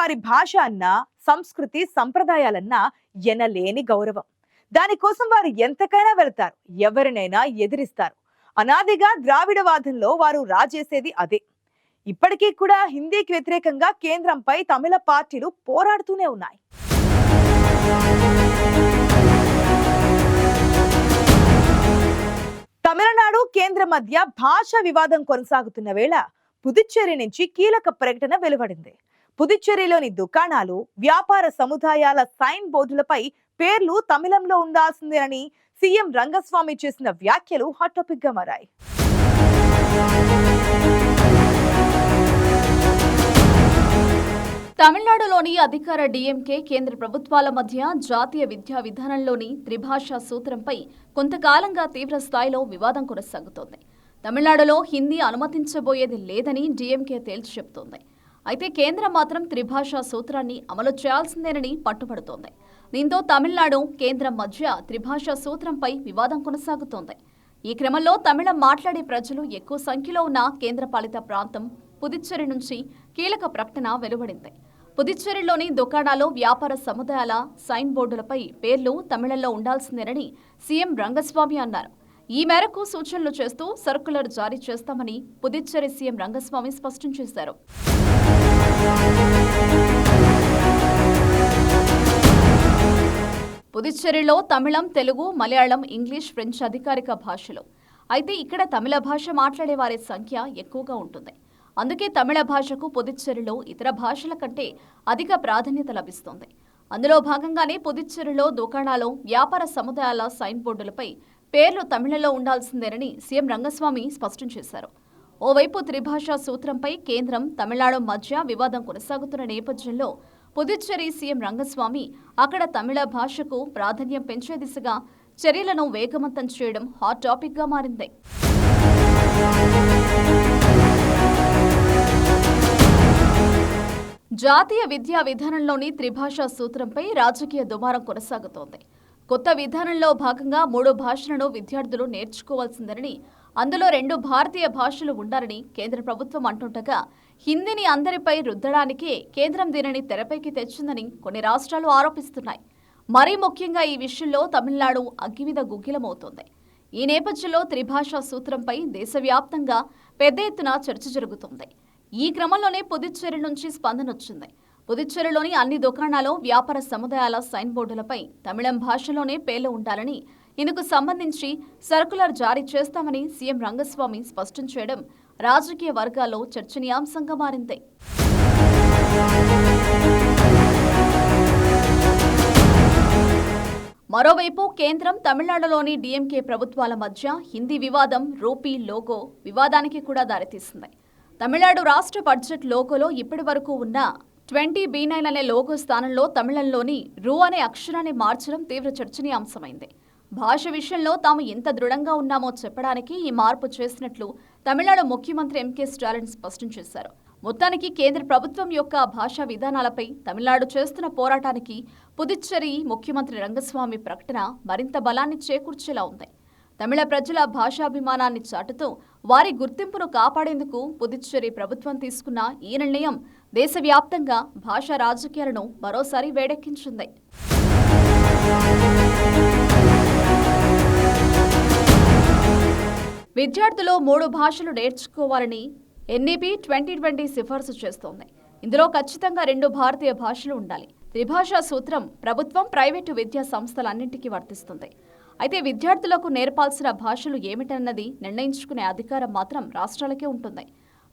వారి భాష అన్న సంస్కృతి సంప్రదాయాలన్నా ఎనలేని గౌరవం. దానికోసం వారు ఎంతకైనా వెళతారు ఎవరినైనా ఎదిరిస్తారు. అనాదిగా ద్రావిడవాదంలో వారు రాజేసేది అదే. ఇప్పటికీ కూడా హిందీకి వ్యతిరేకంగా కేంద్రంపై తమిళ పార్టీలు పోరాడుతూనే ఉన్నాయి. తమిళనాడు కేంద్ర మధ్య భాష వివాదం కొనసాగుతున్న వేళ పుదుచ్చేరి నుంచి కీలక ప్రకటన వెలువడింది. పుదుచ్చేరిలోని దుకాణాలు వ్యాపార సముదాయాల సైన్ బోర్డులపై పేర్లు తమిళంలో ఉండాల్సిందేనని సీఎం రంగస్వామి చేసిన వ్యాఖ్యలు హాట్ టాపిక్గా మారాయి. తమిళనాడులోని అధికార డీఎంకే కేంద్ర ప్రభుత్వాల మధ్య జాతీయ విద్యా విధానంలోని త్రిభాషా సూత్రంపై కొంతకాలంగా తీవ్ర స్థాయిలో వివాదం కొనసాగుతోంది. తమిళనాడులో హిందీ అనుమతించబోయేది లేదని డీఎంకే తేల్చి చెబుతోంది. అయితే కేంద్రం మాత్రం త్రిభాషా సూత్రాన్ని అమలు చేయాల్సిందేనని పట్టుబడుతోంది. దీంతో తమిళనాడు కేంద్రం మధ్య త్రిభాషా సూత్రంపై వివాదం కొనసాగుతోంది. ఈ క్రమంలో తమిళం మాట్లాడే ప్రజలు ఎక్కువ సంఖ్యలో ఉన్న కేంద్రపాలిత ప్రాంతం పుదుచ్చేరి నుంచి కీలక ప్రకటన వెలువడింది. పుదుచ్చేరిలోని దుకాణాలు వ్యాపార సముదాయాల సైన్ బోర్డులపై పేర్లు తమిళంలో ఉండాల్సిందేనని సీఎం రంగస్వామి అన్నారు. ఈ మేరకు సూచనలు చేస్తూ సర్కులర్ జారీ చేస్తామని పుదుచ్చేరి సీఎం రంగస్వామి స్పష్టం చేశారు. పుదుచ్చేరిలో తమిళం తెలుగు మలయాళం ఇంగ్లీష్ ఫ్రెంచ్ అధికారిక భాషలు. అయితే ఇక్కడ తమిళ భాష మాట్లాడే వారి సంఖ్య ఎక్కువగా ఉంటుంది. అందుకే తమిళ భాషకు పుదుచ్చేరిలో ఇతర భాషల కంటే అధిక ప్రాధాన్యత లభిస్తుంది. అందులో భాగంగానే పుదుచ్చేరిలో దుకాణాలు వ్యాపార సముదాయాల సైన్ బోర్డులపై పేర్లు తమిళంలో ఉండాల్సిందేనని సీఎం రంగస్వామి స్పష్టం చేశారు. ఓవైపు త్రిభాషా సూత్రంపై కేంద్రం తమిళనాడు మధ్య వివాదం కొనసాగుతున్న నేపథ్యంలో పుదుచ్చేరి సీఎం రంగస్వామి అక్కడ తమిళ భాషకు ప్రాధాన్యం పెంచే దిశగా చర్యలను వేగవంతం చేయడం హాట్ టాపిక్గా మారింది. జాతీయ విద్యా విధానంలోని త్రిభాషా సూత్రంపై రాజకీయ దుమారం కొనసాగుతోంది. కొత్త విధానంలో భాగంగా మూడు భాషలను విద్యార్థులు నేర్చుకోవాల్సిందని అందులో రెండు భారతీయ భాషలు ఉండాలని కేంద్ర ప్రభుత్వం అంటుండగా హిందీని అందరిపై రుద్దడానికే కేంద్రం దీనిని తెరపైకి తెచ్చిందని కొన్ని రాష్ట్రాలు ఆరోపిస్తున్నాయి. మరీ ముఖ్యంగా ఈ విషయంలో తమిళనాడు అగ్గిమీద గుగ్గిలమవుతోంది ఈ నేపథ్యంలో త్రిభాషా సూత్రంపై దేశవ్యాప్తంగా పెద్ద ఎత్తున చర్చ జరుగుతోంది. ఈ క్రమంలోనే పుదుచ్చేరి నుంచి స్పందన వచ్చింది పుదుచ్చేరిలోని అన్ని దుకాణాలు వ్యాపార సముదాయాల సైన్ బోర్డులపై తమిళం భాషలోనే పేర్లు ఉండాలని ఇందుకు సంబంధించి సర్కులర్ జారీ చేస్తామని సీఎం రంగస్వామి స్పష్టం చేయడం రాజకీయ వర్గాల్లో చర్చనీయాంశంగా మారింది. మరోవైపు కేంద్రం తమిళనాడులోని డీఎంకే ప్రభుత్వాల మధ్య హిందీ వివాదం రూపీ లోగో వివాదానికి కూడా దారితీసింది. తమిళనాడు రాష్ట్ర బడ్జెట్ లోగోలో ఇప్పటి వరకు ఉన్న ట్వంటీ బీ నైన్ అనే లోగో స్థానంలో తమిళంలోని రూ అనే అక్షరాన్ని మార్చడం తీవ్ర చర్చనీయాంశమైంది. భాష విషయంలో తాము ఎంత దృఢంగా ఉన్నామో చెప్పడానికి ఈ మార్పు చేసినట్లు తమిళనాడు ముఖ్యమంత్రి ఎంకే స్టాలిన్ స్పష్టం చేశారు. మొత్తానికి కేంద్ర ప్రభుత్వం యొక్క భాషా విధానాలపై తమిళనాడు చేస్తున్న పోరాటానికి పుదుచ్చేరి ముఖ్యమంత్రి రంగస్వామి ప్రకటన మరింత బలాన్ని చేకూర్చేలా ఉంది. తమిళ ప్రజల భాషాభిమానాన్ని చాటుతూ వారి గుర్తింపును కాపాడేందుకు పుదుచ్చేరి ప్రభుత్వం తీసుకున్న ఈ నిర్ణయం దేశవ్యాప్తంగా భాషా రాజకీయాలను మరోసారి వేడెక్కించింది. విద్యార్థులు మూడు భాషలు నేర్చుకోవాలని ఎన్ఈపీ ట్వంటీ ట్వంటీ సిఫార్సు చేస్తోంది. ఇందులో ఖచ్చితంగా రెండు భారతీయ భాషలు ఉండాలి. త్రిభాషా సూత్రం ప్రభుత్వం ప్రైవేటు విద్యా సంస్థలన్నింటికీ వర్తిస్తుంది. అయితే విద్యార్థులకు నేర్పాల్సిన భాషలు ఏమిటన్నది నిర్ణయించుకునే అధికారం మాత్రం రాష్ట్రాలకే ఉంటుంది.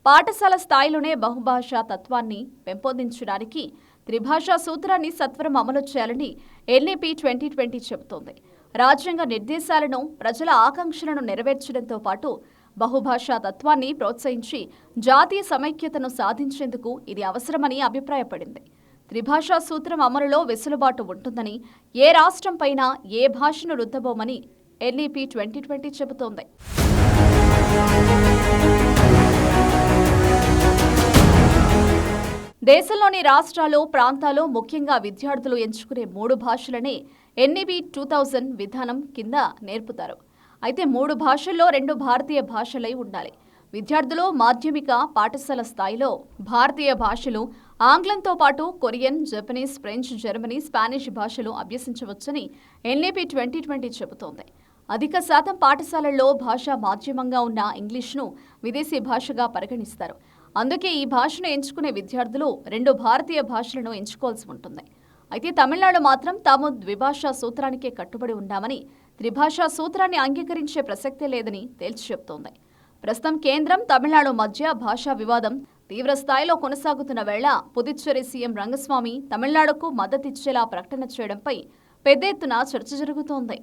పాఠశాల స్థాయిలోనే బహుభాషా తత్వాన్ని పెంపొందించడానికి త్రిభాషా సూత్రాన్ని సత్వరం అమలు చేయాలని ఎన్ఈపీ ట్వంటీ ట్వంటీ చెబుతోంది. రాజ్యాంగ నిర్దేశాలను ప్రజల ఆకాంక్షలను నెరవేర్చడంతో పాటు బహుభాషా తత్వాన్ని ప్రోత్సహించి జాతీయ సమైక్యతను సాధించేందుకు ఇది అవసరమని అభిప్రాయపడింది. త్రిభాషా సూత్రం అమలులో వెసులుబాటు ఉంటుందని ఏ రాష్ట్రంపైన ఏ భాషను రుద్దబోమని ఎల్ఈపి ట్వంటీ ట్వంటీ చెబుతోంది. దేశంలోని రాష్ట్రాలు ప్రాంతాలు ముఖ్యంగా విద్యార్థులు ఎంచుకునే మూడు భాషలనే ఎన్ఈబి టూ థౌజండ్ విధానం కింద నేర్పుతారు. అయితే మూడు భాషల్లో రెండు భారతీయ భాషలై ఉండాలి. విద్యార్థులు మాధ్యమిక పాఠశాల స్థాయిలో భారతీయ భాషలు ఆంగ్లంతో పాటు Korean Japanese French Germany Spanish భాషలు అభ్యసించవచ్చని ఎన్ఏపీ ట్వంటీ ట్వంటీ చెబుతోంది. అధిక శాతం పాఠశాలల్లో భాష మాధ్యమంగా ఉన్న ఇంగ్లీష్ను విదేశీ భాషగా పరిగణిస్తారు. అందుకే ఈ భాషను ఎంచుకునే విద్యార్థులు రెండు భారతీయ భాషలను ఎంచుకోవాల్సి ఉంటుంది. అయితే తమిళనాడు మాత్రం తాము ద్విభాషా సూత్రానికే కట్టుబడి ఉన్నామని త్రిభాషా సూత్రాన్ని అంగీకరించే ప్రసక్తే లేదని తేల్చి చెబుతోంది ప్రస్తుతం కేంద్రం తమిళనాడు మధ్య భాషా వివాదం తీవ్ర స్థాయిలో కొనసాగుతున్న వేళ పుదుచ్చేరి సీఎం రంగస్వామి తమిళనాడుకు మద్దతిచ్చేలా ప్రకటన చేయడంపై పెద్ద ఎత్తున చర్చ జరుగుతోంది.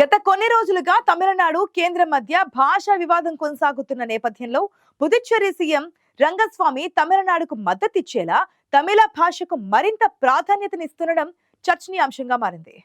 గత కొన్ని రోజులుగా తమిళనాడు కేంద్రం మధ్య భాషా వివాదం కొనసాగుతున్న నేపథ్యంలో పుదుచ్చేరి సీఎం రంగస్వామి తమిళనాడుకు మద్దతిచ్చేలా తమిళ భాషకు మరింత ప్రాధాన్యతనిస్తుండడం చర్చనీయాంశంగా మారింది.